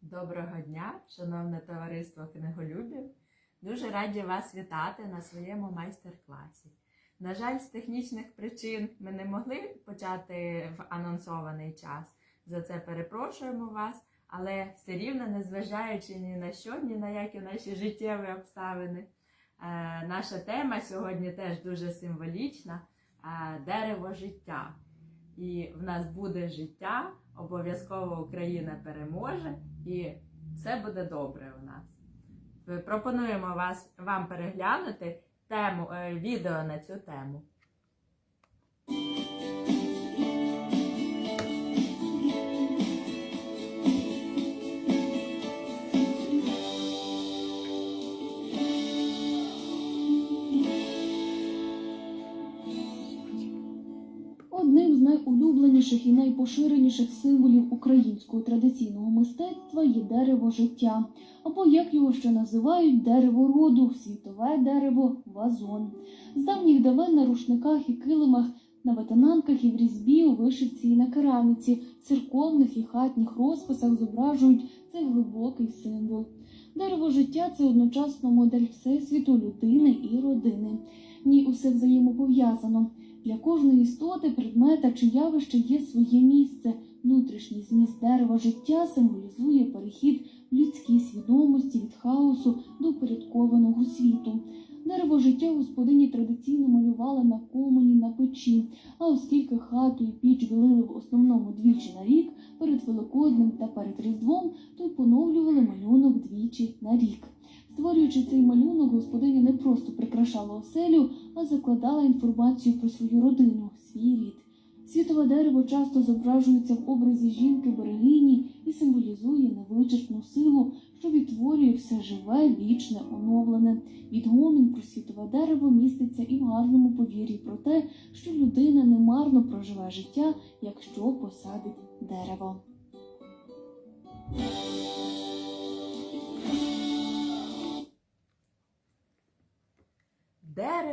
Доброго дня, шановне товариство книголюбів. Дуже раді вас вітати на своєму майстер-класі. На жаль, з технічних причин ми не могли почати в анонсований час. За це перепрошуємо вас, але все рівно, незважаючи ні на що, ні на які наші життєві обставини. е, Наша тема сьогодні теж дуже символічна е, дерево життя. І в нас буде життя, обов'язково Україна переможе, і все буде добре у нас. Пропонуємо вас, вам переглянути тему, е, відео на цю тему. Найулюбленіших і найпоширеніших символів українського традиційного мистецтва є дерево життя, або як його ще називають дерево роду, світове дерево вазон. З давніх давен на рушниках і килимах, на ветенанках і в різьбі, у вишивці і на кераміці, церковних і хатніх розписах зображують цей глибокий символ. Дерево життя це одночасно модель всесвіту, людини і родини. В ній усе взаємопов'язано. Для кожної істоти, предмета чи явища є своє місце. Внутрішній зміст дерева життя символізує перехід в людській свідомості від хаосу до упорядкованого світу. Дерево життя господині традиційно малювали на комині на печі, а оскільки хату і піч білили в основному двічі на рік, перед Великоднем та перед Різдвом, то й поновлювали малюнок двічі на рік. Створюючи цей малюнок, господиня не просто прикрашала оселю, а закладала інформацію про свою родину, свій рід. Світове дерево часто зображується в образі жінки берегині і символізує невичерпну силу, що відтворює все живе, вічне, оновлене. Відгомін про світове дерево міститься і в гарному повір'ї про те, що людина немарно проживе життя, якщо посадить дерево.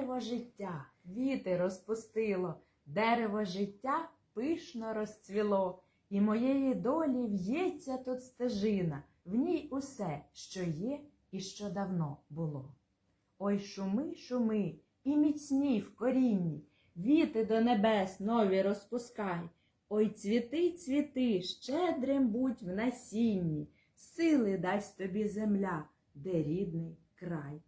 Дерево життя, віти розпустило, дерево життя пишно розцвіло, і моєї долі в'ється тут стежина, в ній усе, що є і що давно було. Ой, шуми, шуми, і міцні в корінні, віти до небес нові розпускай. Ой, цвіти, цвіти, щедрим будь в насінні, сили дасть тобі земля, де рідний край.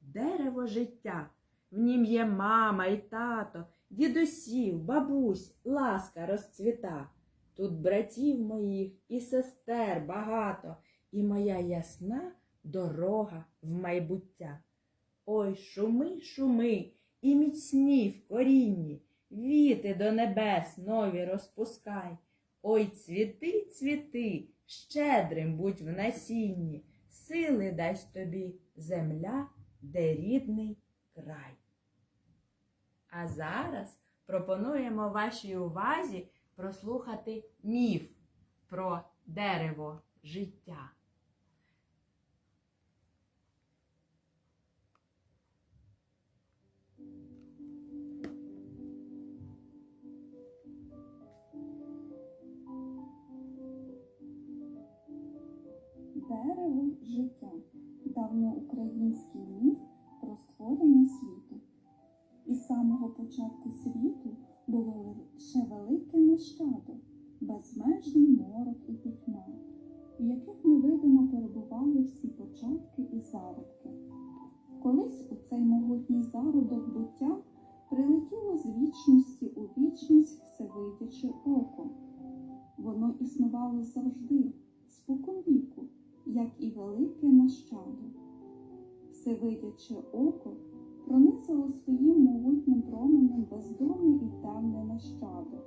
Дерево життя, в нім є мама і тато, дідусів, бабусь, ласка розцвіта. Тут братів моїх і сестер багато, і моя ясна дорога в майбуття. Ой, шуми, шуми, і міцні в корінні, віти до небес нові розпускай. Ой, цвіти, цвіти, щедрим будь в насінні, сили дасть тобі земля, де рідний край. А зараз пропонуємо вашій увазі прослухати міф про дерево життя. Дерево життя давньоукраїнський міф самого початку світу було лише велике нащадо, безмежний морок і пітьма, в яких невидимо перебували всі початки і зародки. Колись у цей могутній зародок буття прилетіло з вічності у вічність всевидяче око. Воно існувало завжди, споконвіку, як і велике нащадо. Всевидяче око пронизало своїм могутнім променем бездонне і темне нащадо,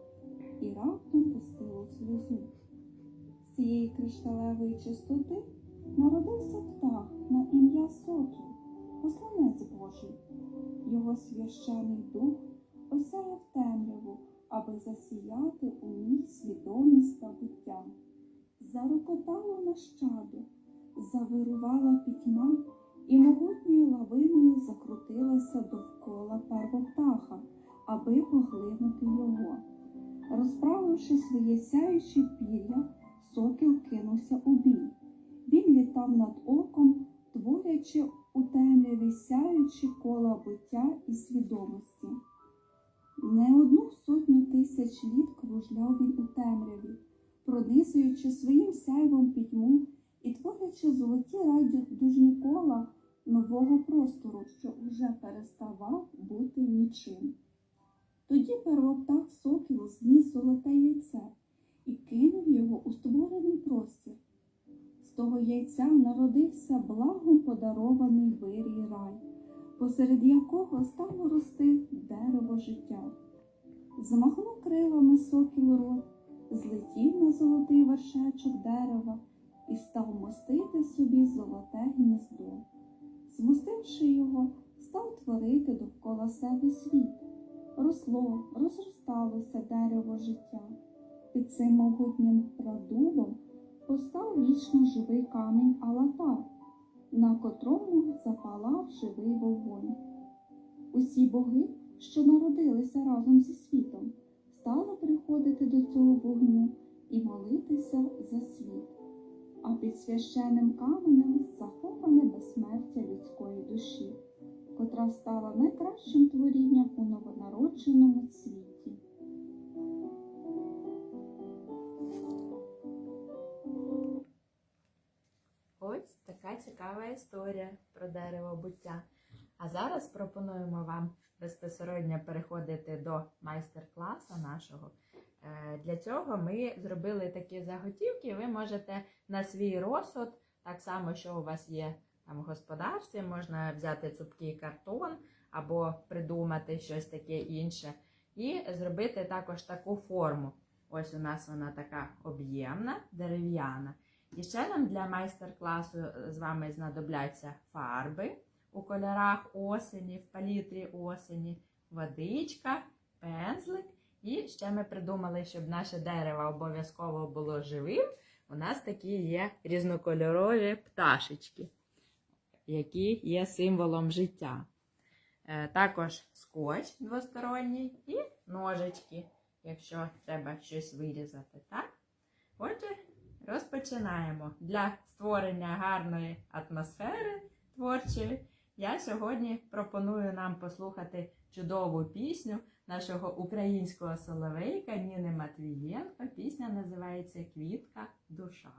і раптом пустило сльозу. З цієї кришталевої чистоти народився птах на ім'я Сокіл, посланець Божий. Його священий дух осяяв темряву, аби засіяти у ній свідомість та буття. Зарокотало нащадо, завирувала пітьма, і могутньою лавиною закрутилася довкола первоптаха, аби поглинути його. Розправивши своє сяюче пір'я, сокіл кинувся у бій, він літав над оком, творячи у темряві сяючі кола буття і свідомості. Не одну сотню тисяч літ кружляв він у темряві, пронизуючи своїм сяйвом пітьму і творячи золоті радужні кола нового простору, що вже переставав бути нічим. Тоді первоптах сокіл зніс золоте яйце і кинув його у створений простір. З того яйця народився благом подарований вирій рай, посеред якого стало рости дерево життя. Змахнув крилами сокіл рот, злетів на золотий вершечок дерева і став мостити собі золоте гніздо. Змостивши його, став творити довкола себе світ. Росло, розросталося дерево життя. Під цим могутнім прадубом постав вічно живий камінь Алатар, на котрому запалав живий вогонь. Усі боги, що народилися разом зі світом, стали приходити до цього вогню і молитися за світ. А під священним каменем заховане безсмертя людської душі, котра стала найкращим творінням у новонародженому світі. Ось така цікава історія про дерево буття. А зараз пропонуємо вам безпосередньо переходити до майстер-класу нашого. Е, Для цього ми зробили такі заготівки. Ви можете на свій розсуд, так само, що у вас є там в господарстві, можна взяти цупкий картон або придумати щось таке інше, і зробити також таку форму. Ось у нас вона така об'ємна, дерев'яна. І ще нам для майстер-класу з вами знадобляться фарби у кольорах осені, в палітрі осені, водичка, пензлик. І ще ми придумали, щоб наше дерево обов'язково було живим. У нас такі є різнокольорові пташечки, які є символом життя. Е, Також скотч двосторонній і ножички, якщо треба щось вирізати. Так? Отже, розпочинаємо. Для створення гарної атмосфери творчої я сьогодні пропоную нам послухати чудову пісню нашого українського соловейка Ніни Матвієнко. Пісня називається Квітка душа.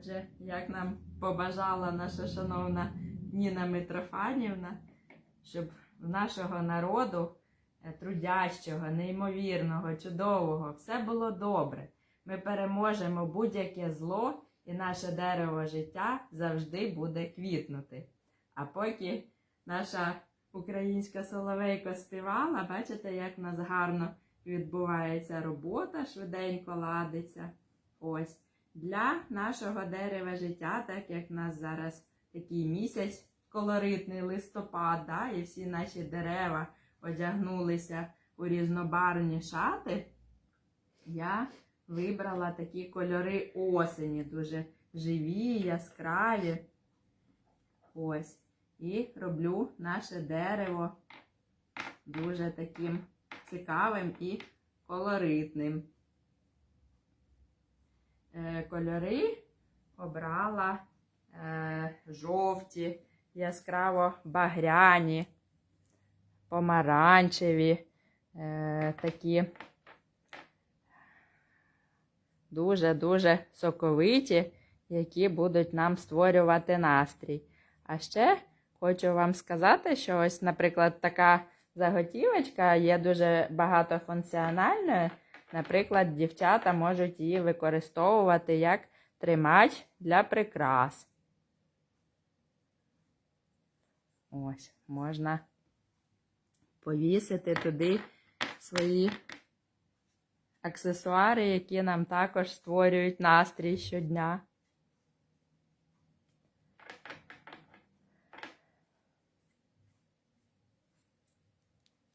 Отже, як нам побажала наша шановна Ніна Митрофанівна, щоб в нашого народу е, трудящого, неймовірного, чудового, все було добре. Ми переможемо будь-яке зло, і наше дерево життя завжди буде квітнути. А поки наша українська соловейко співала, бачите, як в нас гарно відбувається робота, швиденько ладиться. Ось для нашого дерева життя, так як в нас зараз такий місяць колоритний листопад, да, і всі наші дерева одягнулися у різнобарвні шати, я вибрала такі кольори осені, дуже живі, яскраві. Ось. І роблю наше дерево дуже таким цікавим і колоритним. Е, Кольори обрала е, жовті, яскраво багряні, помаранчеві, е, такі дуже-дуже соковиті, які будуть нам створювати настрій. А ще хочу вам сказати, що ось, наприклад, така заготівочка є дуже багатофункціональною. Наприклад, дівчата можуть її використовувати як тримач для прикрас. Ось, можна повісити туди свої аксесуари, які нам також створюють настрій щодня.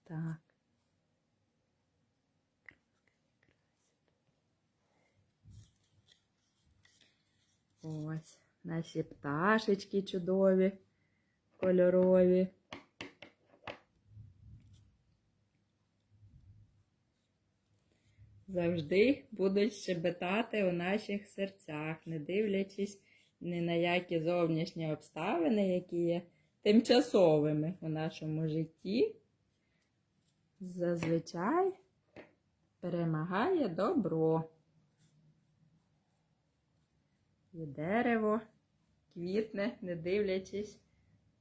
Так. Ось наші пташечки чудові, кольорові. Завжди будуть щебетати у наших серцях, не дивлячись ні на які зовнішні обставини, які є тимчасовими у нашому житті. Зазвичай перемагає добро. І дерево квітне, не дивлячись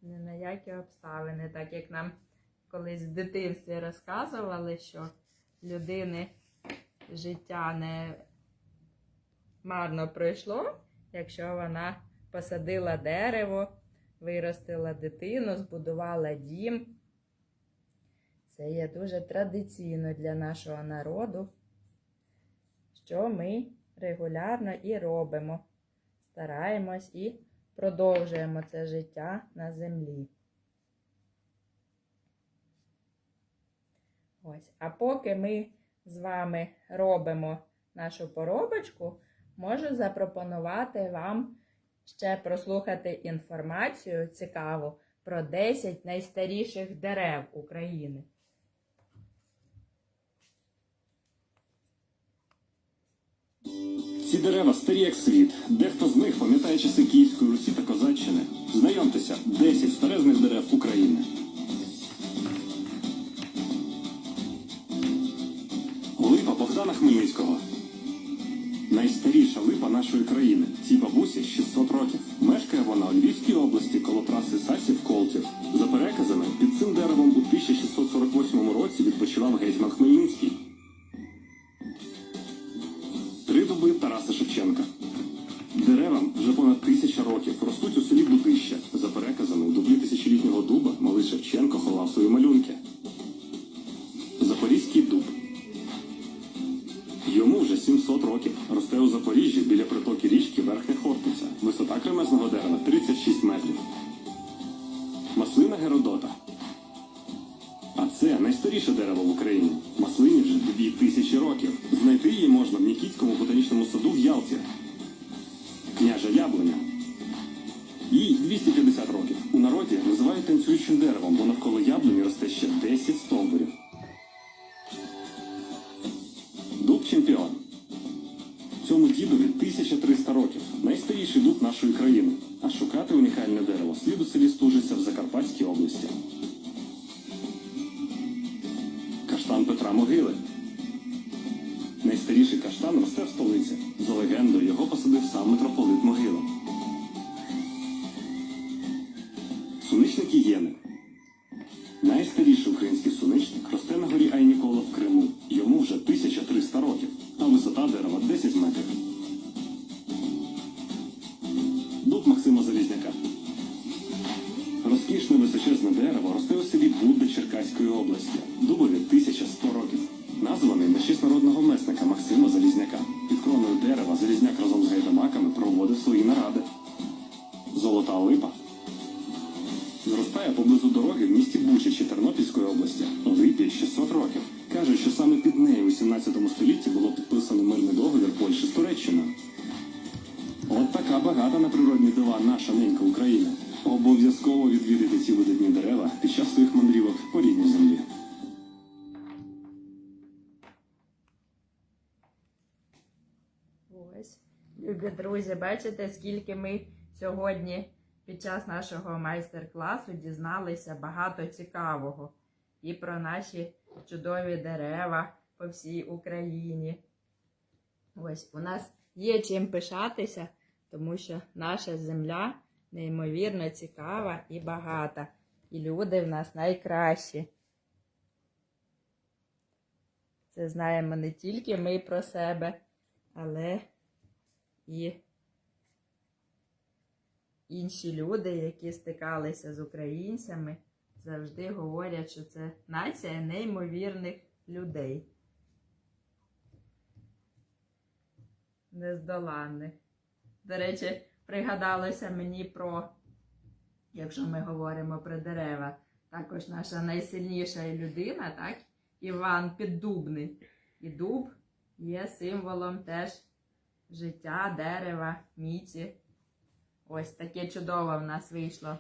ні на які обставини, так як нам колись в дитинстві розказували, що людини життя не марно пройшло, якщо вона посадила дерево, виростила дитину, збудувала дім. Це є дуже традиційно для нашого народу, що ми регулярно і робимо. Стараємось і продовжуємо це життя на землі. Ось. А поки ми з вами робимо нашу поробочку, можу запропонувати вам ще прослухати інформацію цікаву про 10 найстаріших дерев України. Дерева старі як світ. Дехто з них пам'ятає часи Київської Русі та Козаччини. Знайомтеся, 10 старезних дерев 700 років. Росте у Запоріжжі біля притоки річки Верхня Хортиця. Висота кремезного дерева 36 метрів. Маслина Геродота. А це найстаріше дерево в Україні. Маслині вже дві тисячі років. Знайти її можна в Нікітському ботанічному саду в Ялті. Княжа яблуня. Їй 250 років. У народі називають танцюючим деревом, бо навколо яблуні росте ще 10 стовбурів. Нашої країни. А шукати унікальне дерево слід у селі Стужиця в Закарпатській області. Каштан Петра Могили. Найстаріший каштан росте в столиці. За легендою, його посадив сам митрополит 19 столітті було підписано мирний договір Польщі з Туреччиною. От така багата на природні дива наша ненька Україна. Обов'язково відвідати ці видатні дерева під час своїх мандрівок по рідній землі. Ось, любі друзі, бачите, скільки ми сьогодні під час нашого майстер-класу дізналися багато цікавого і про наші чудові дерева по всій Україні. Ось у нас є чим пишатися, тому що наша земля неймовірно цікава і багата. І люди в нас найкращі. Це знаємо не тільки ми про себе, але і інші люди, які стикалися з українцями, завжди говорять, що це нація неймовірних людей. Нездоланних. До речі, пригадалося мені про, якщо ми говоримо про дерева, також наша найсильніша людина, так? Іван Піддубний. І дуб є символом теж життя, дерева, міці. Ось таке чудове в нас вийшло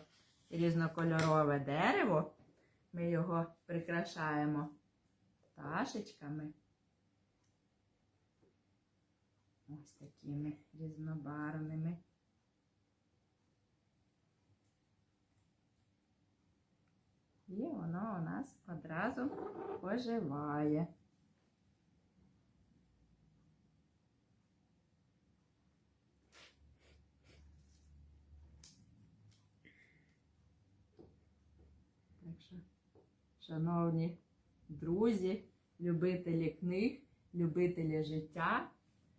різнокольорове дерево. Ми його прикрашаємо пташечками. Ось такими різнобарвними. І воно у нас одразу оживає. Так що, шановні друзі, любителі книг, любителі життя,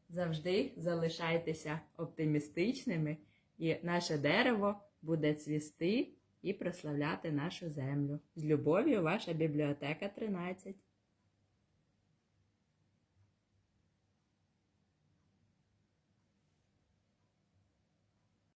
завжди залишайтеся оптимістичними, і наше дерево буде цвісти і прославляти нашу землю. З любов'ю, ваша бібліотека 13.